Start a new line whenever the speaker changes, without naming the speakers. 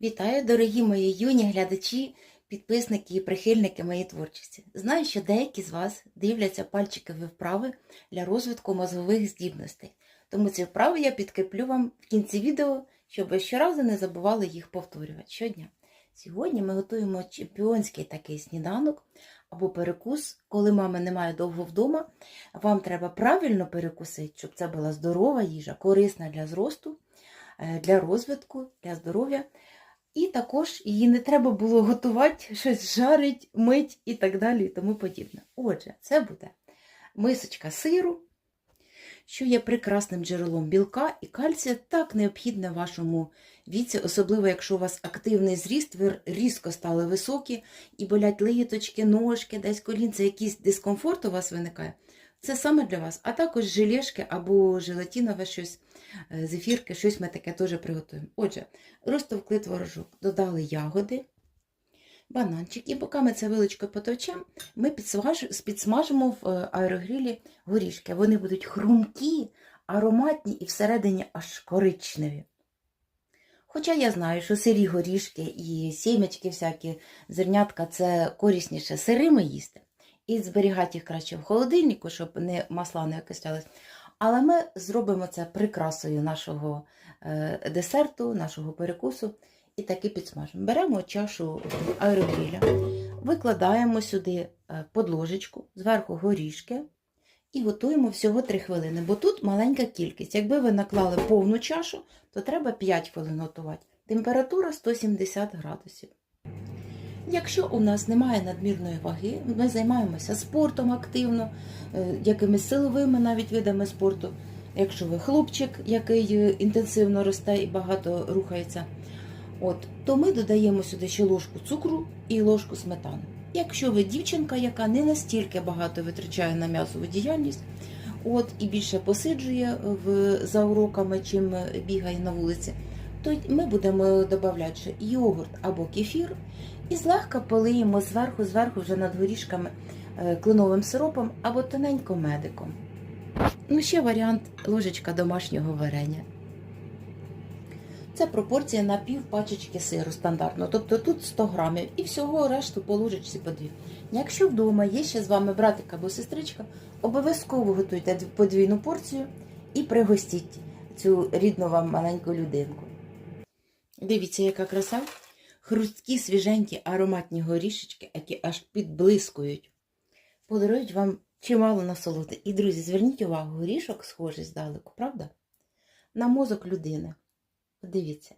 Вітаю, дорогі мої юні глядачі, підписники і прихильники моєї творчості. Знаю, що деякі з вас дивляться пальчикові вправи для розвитку мозгових здібностей. Тому ці вправи я підкріплю вам в кінці відео, щоб ви щоразу не забували їх повторювати щодня. Сьогодні ми готуємо чемпіонський такий сніданок або перекус, коли мами немає довго вдома. Вам треба правильно перекусити, щоб це була здорова їжа, корисна для зросту, е, для розвитку, для здоров'я. І також її не треба було готувати, щось жарить, мить і так далі, і тому подібне. Отже, це буде мисочка сиру, що є прекрасним джерелом білка і кальція, так необхідне вашому віці, особливо якщо у вас активний зріст, ви різко стали високі і болять литочки, ножки, десь колінце, якийсь дискомфорт у вас виникає. Це саме для вас. А також желешки або желатинове щось, е, зефірки, щось ми таке теж приготуємо. Отже, розтовкли творожок, додали ягоди, бананчик, і поки ми це вилочкою потовчемо, ми підсмажимо в е, аерогрілі горішки. Вони будуть хрумкі, ароматні і всередині аж коричневі. Хоча я знаю, що сирі горішки і сімечки всякі, зернятка це корисніше сирими їсти. І зберігати їх краще в холодильнику, щоб не масла не окислялись. Але ми зробимо це прикрасою нашого е, десерту, нашого перекусу і таки підсмажимо. Беремо чашу аерогріля, викладаємо сюди е, подложечку, зверху горішки і готуємо всього 3 хвилини, бо тут маленька кількість. Якби ви наклали повну чашу, то треба 5 хвилин готувати. Температура 170 градусів. Якщо у нас немає надмірної ваги, ми займаємося спортом активно, е, якимись силовими навіть видами спорту. Якщо ви хлопчик, який е, інтенсивно росте і багато рухається, от, то ми додаємо сюди ще ложку цукру і ложку сметани. Якщо ви дівчинка, яка не настільки багато витрачає на м'ясову діяльність, от, і більше посиджує в, за уроками, чим бігає на вулиці, то ми будемо додавати йогурт або кефір і злегка полиємо зверху, зверху вже над горішками е, кленовим сиропом або тоненько медиком. Ну, ще варіант ложечка домашнього варення. Це пропорція на пів пачечки сиру стандартно, тобто тут 100 грамів і всього решту по ложечці по дві. Якщо вдома є ще з вами братик або сестричка, обов'язково готуйте подвійну порцію і пригостіть цю рідну вам маленьку людинку. Дивіться, яка краса. Хрусткі, свіженькі, ароматні горішечки, які аж підблискують. Подарують вам чимало насолоди. І, друзі, зверніть увагу, горішок схожий здалеку, правда? На мозок людини. Подивіться,